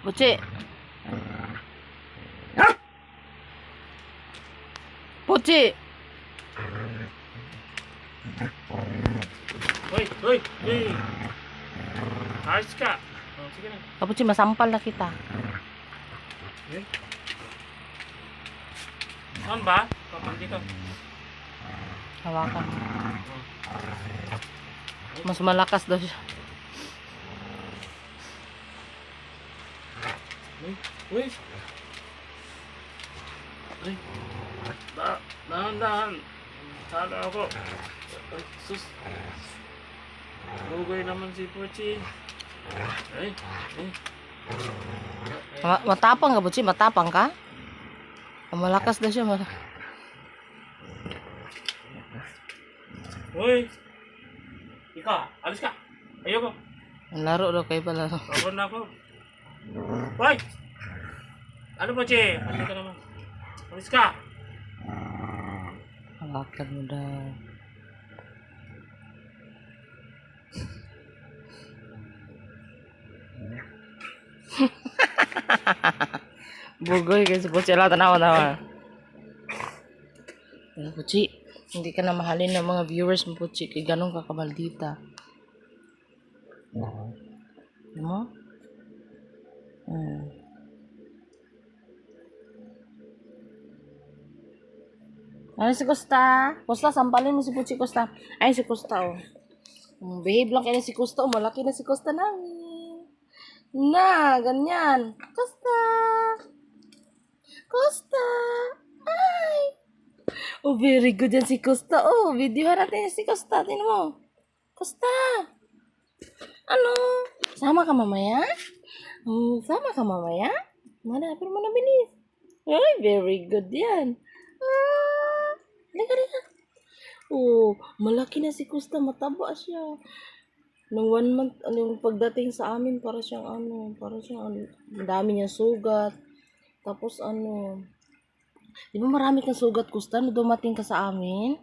Puchi. Puchi. Hoy, hoy, hoy. Ayos ka. Oh, sige na. Puchi, masampal na kita. Eh? Saan ba? Papan dito. Hawakan. Mas malakas daw siya. Uy, uy. Ay. Da, dahan, dahan. Sana ako. Ay, sus. Lugay naman si Pochi. Ay, ay. Ma- matapang ka, Puchi? Matapang ka? Ah, Malakas daw siya. Mal- Uy. Ikaw, alis ka. Ayoko. Laro daw kayo pala. Pagod na ako. Hoy! Ano po, Che? Ano ka naman? Alis ka! Hawakan mo daw. Bugoy kasi Puchi. Ala, tanawa na. Pero Puchi, hindi ka na mahalin ng mga viewers mo Puchi. Kaya ganun ka kamaldita. Ano mo? Hmm. Ano si Costa? Costa, sampalin mo si Puchi Costa. Ay, si Costa, oh. Mm, behave lang kayo si Costa, oh. Malaki na si Costa namin. Na, ganyan. Costa! Costa! Ay! Oh, very good yan si Costa. Oh, video natin si Costa. Tingnan mo. Costa! Ano? Sama ka mamaya? Oh, sama ka mamaya? Mana, pero mana bilis. Ay, very good yan. Ah, Halika, halika. Oh, malaki na si Costa. Mataba siya. Nung one month, ano yung pagdating sa amin, para siyang ano, para siyang ang dami niyang sugat. Tapos ano, di ba marami kang sugat, Costa, nung dumating ka sa amin?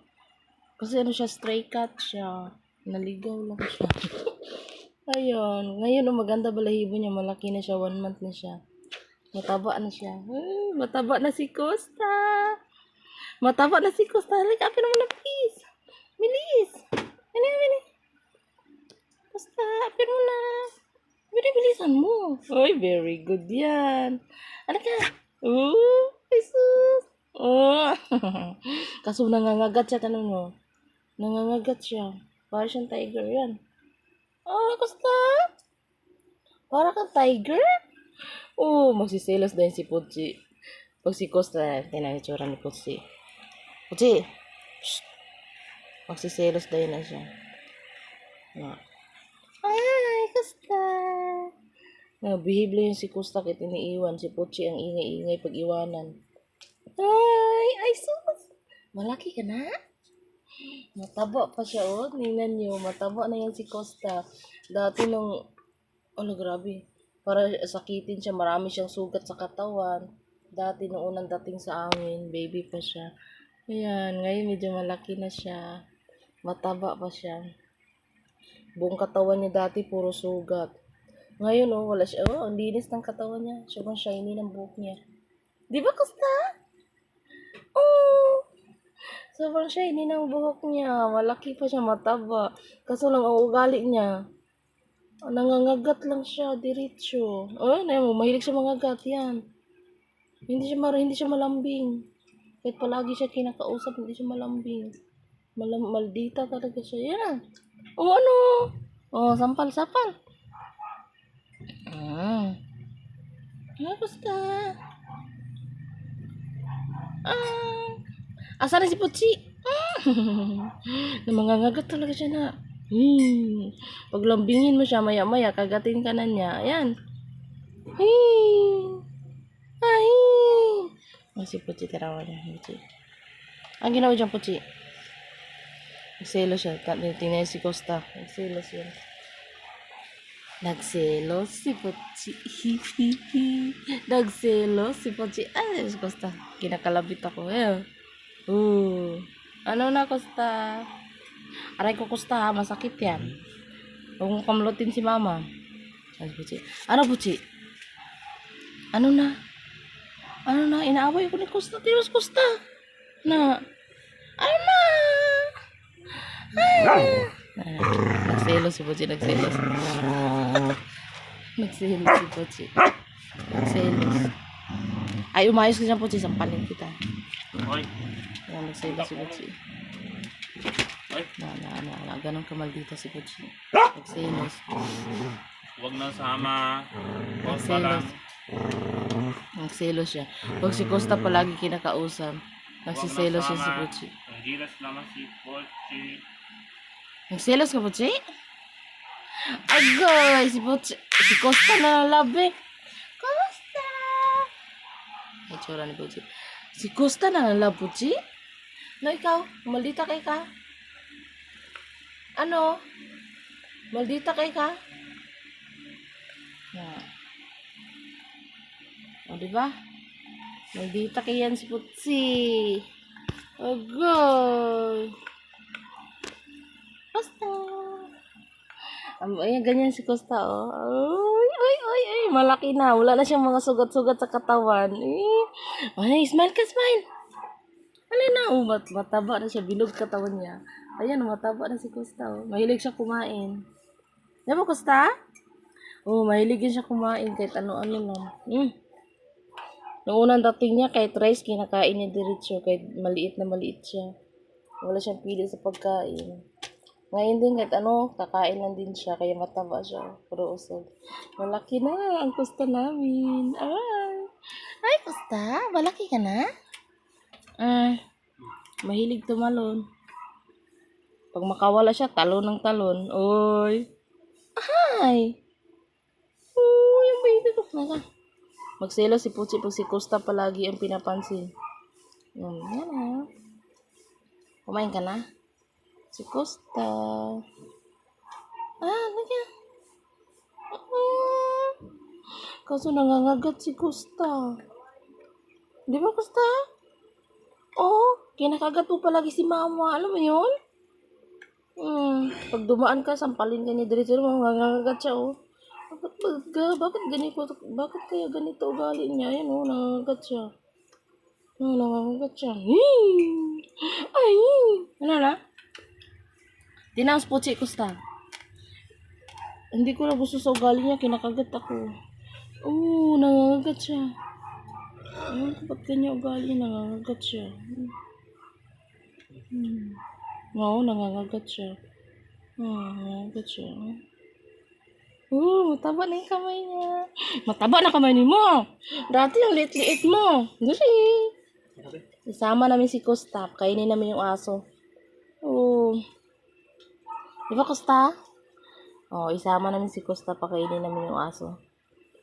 Kasi ano siya, stray cat siya. Naligaw lang siya. Ayun. Ngayon, oh, maganda balahibo niya. Malaki na siya. One month na siya. Mataba na siya. Ay, mataba na si Costa. Mataba na si Costa. Halika, apin naman na, please. Bilis. Bili, bili. Costa, apin mo na. Bili, bilisan mo. Ay, very good yan. Halika. Oh, Jesus. Oh. Kaso nangangagat siya, tanong mo. Nangangagat siya. Para siyang tiger yan. Oh, Costa. Para kang tiger? Oo, oh, magsiselos din si Puchi. Pag si Costa, tingnan yung tsura ni Puchi. Puchi! Shh! Magsiselos din na siya. Na. Ay, Costa! Nabihib lang yung si Costa kahit iniiwan. Si Puchi ang ingay-ingay pag iwanan. Ay, ay sus! Malaki ka na? Mataba pa siya, oh. Tingnan niyo, mataba na yan si Costa. Dati nung, ano grabe, para sakitin siya, marami siyang sugat sa katawan. Dati nung unang dating sa amin, baby pa siya. Ayan, ngayon medyo malaki na siya. Mataba pa siya. Buong katawan niya dati, puro sugat. Ngayon, oh, wala siya. Oh, ang linis ng katawan niya. Sobrang shiny ng buhok niya. Di ba, Costa? Sobrang shiny ng buhok niya. Malaki pa siya, mataba. Kaso lang ang ugali niya. Nangangagat lang siya, diretso. Oh, na mo, mahilig siya mangagat yan. Hindi siya mar hindi siya malambing. Kahit palagi siya kinakausap, hindi siya malambing. Malam maldita talaga siya. Yan ah. Oh, ano? Oh, sampal, sampal. Ah. Tapos ka. Ah. Asa na si Puchi? Namangangagat talaga siya na. Hmm. Pag lambingin mo siya, maya-maya, kagatin ka na niya. Ayan. Hey. Ay. Oh, si Puchi, tarawa niya. Puchi. Ang ginawa dyan, Puchi. Nagselo siya. Tingnan si Costa. Nagselo siya. Nagselos si Pochi. Nagselos si Pochi. Ay, si Costa. Kinakalabit ako. Eh. Uh. Ano na, Costa? Aray ko, Costa, ha? Masakit yan. Huwag mo kamlutin si Mama. Ay, Pochi. Ano, Pochi? Ano na? Ano na? Inaaway ko ni Costa. Tinos Costa. Na. Ano na? Ah. Nagselos si Pochi. Nagselos. Nagselos si Pochi. Nagselos. Ay, umayos ka dyan, Pochi. Sampalin kita. Oy. Ayan, nagselos si. Oy. Na, na, na, na. Ganun kamaldita si Pochi. Nagselos. Huwag na sama. Huwag pa lang. Nagselos siya. Pag si Costa palagi kinakausap, nagsiselos siya si. Ang gilas naman si Pochi. Nagselos ka, Pochi? Agoy! Si Pochi. Si Costa na nalabi. Costa! May tsura ni Pochi. Si Costa na nalab, Pochi? No, ikaw? Maldita kay ka? Ano? Maldita kay ka? Yeah. O, di ba? Maldita kay yan si Pochi. Agoy! Costa. Um, ayan, ganyan si Costa, oh. Ay, ay, ay, ay, malaki na. Wala na siyang mga sugat-sugat sa katawan. Eh. Ay, smile ka, smile. Alin na, oh, mat mataba na siya. Bilog katawan niya. Ayan, mataba na si Costa, oh. Mahilig siya kumain. Di ba, Costa? Oh, mahilig din siya kumain kahit ano-ano lang. Mm. Noong unang dating niya, kahit rice, kinakain niya diretso. Kahit maliit na maliit siya. Wala siyang pili sa pagkain. Ngayon din, kahit ano, kakain lang din siya, kaya mataba siya. Pero usog. Malaki na ang kusta namin. Ay! Ay, kusta? Malaki ka na? Ah, mahilig tumalon. Pag makawala siya, talon ng talon. Oy! Ay! Uy, ang baby ko. Naka. Magselo si Puchi pag si Costa palagi ang pinapansin. Yan, yan ah. Kumain ka na? Si Costa. Ah, nagyan. Ah. Kaso nangangagat si Costa. Di ba, Costa? Oo, kinakagat mo palagi si Mama. Alam mo yun? Hmm, pag dumaan ka, sampalin ka niya diretso mo, nangangagat siya, oh. Bakit, bakit, ga- bakit ganito, bakit kaya ganito ugali niya? Yan, oh, nangangagat siya. Oh, nangangagat siya. Hii! Ay! Ano na? Tinaas po si Costa. Hindi ko na gusto sa ugali niya, kinakagat ako. Oo, nangangagat siya. Ano, ba't kanya ugali, nangangagat siya. Hmm. Oo, nangangagat siya. Oo, nangangagat siya. Oo, mataba na yung kamay niya. Mataba na kamay ni mo. Dati ang liit-liit mo. Dali. Isama namin si Costa. Kainin namin yung aso. Oo. Di ba, Costa? Oo, isama namin si Costa. Pakainin namin yung aso.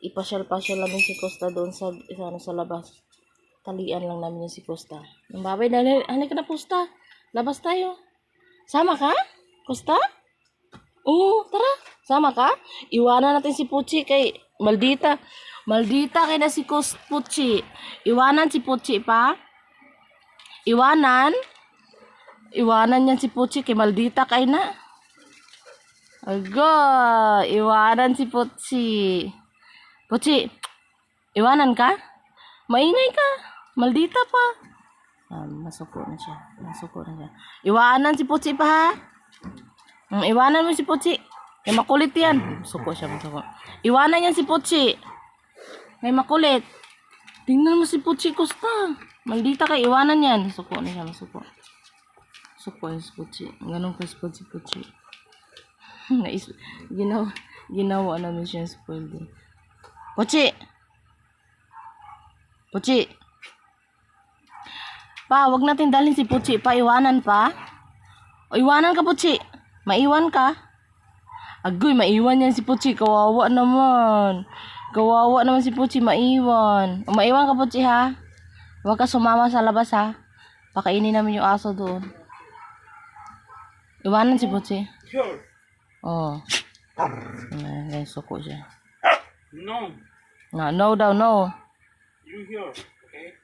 Ipasyal-pasyal namin si Costa doon sa, sa, ano, sa labas. Talian lang namin si Costa. Ang babay, dali, halika na, Costa. Labas tayo. Sama ka? Costa? Oo, tara. Sama ka? Iwanan natin si Puchi kay Maldita. Maldita kay na si Kus Puchi. Iwanan si Puchi pa. Iwanan. Iwanan niyan si Puchi kay Maldita kay na. Aga, iwanan si Puchi. Puchi, iwanan ka? Maingay ka. Maldita pa. Ah, masuko na siya. Masuko na siya. Iwanan si Puchi pa ha. Mm, iwanan mo si Puchi. May makulit yan. Suko siya, masuko. Iwanan yan si Puchi. May makulit. Tingnan mo si Puchi Costa. Maldita ka, iwanan yan. Suko na siya, masuko. Suko yan si Puchi. Ganun ka si Puchi Puchi. Ginawa, ginawa namin siya spoiled eh. Puchi! Puchi! Pa, wag natin dalhin si Puchi. Pa, iwanan pa. O, iwanan ka, Puchi. Maiwan ka. Agoy, maiwan yan si Puchi. Kawawa naman. Kawawa naman si Puchi, maiwan. O, maiwan ka, Puchi, ha? Huwag ka sumama sa labas, ha? Pakainin namin yung aso doon. Iwanan si Puchi. Sure. Oo. Oh. Ay, suko siya. No. No, no daw, no. You here. Okay?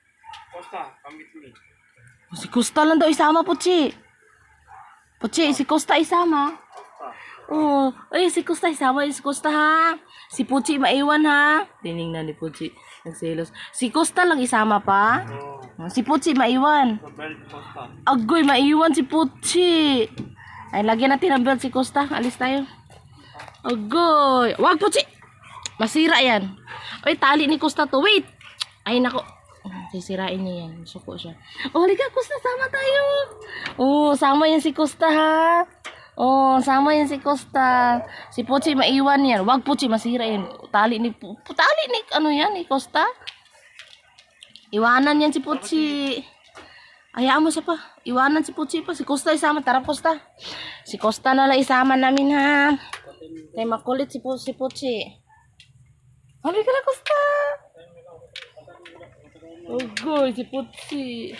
Costa, come with me. Si Costa lang daw isama, Puchi. Puchi, si Costa isama. Costa. Oh, ay si Kusta, isama si Kusta ha. Si Puchi maiwan ha. Tiningnan ni Puchi. Nagselos. Si Kusta lang isama pa. Oh, Si Puchi maiwan. Costa. Agoy, maiwan si Puchi. Ay, lagyan natin ang belt si Costa. Alis tayo. Agoy. Wag, Puchi. Masira yan. Ay, tali ni Costa to. Wait. Ay, nako. Sisirain niya yan. Suko siya. Oh, halika, Costa. Sama tayo. Oh, sama yan si Costa, ha. Oh, sama yan si Costa. Si Puchi maiwan yan. Wag, Puchi. Masira yan. Tali ni... Tali ni... Ano yan? Ni Costa? Iwanan yan si Puchi. Hayaan mo siya pa. Iwanan si Puchi pa. Si Costa isama. Tara, Costa. Si Costa na lang isama namin, ha. Kaya makulit si, Pu si Puchi. Halika na, Costa. Oh, goy, si Puchi.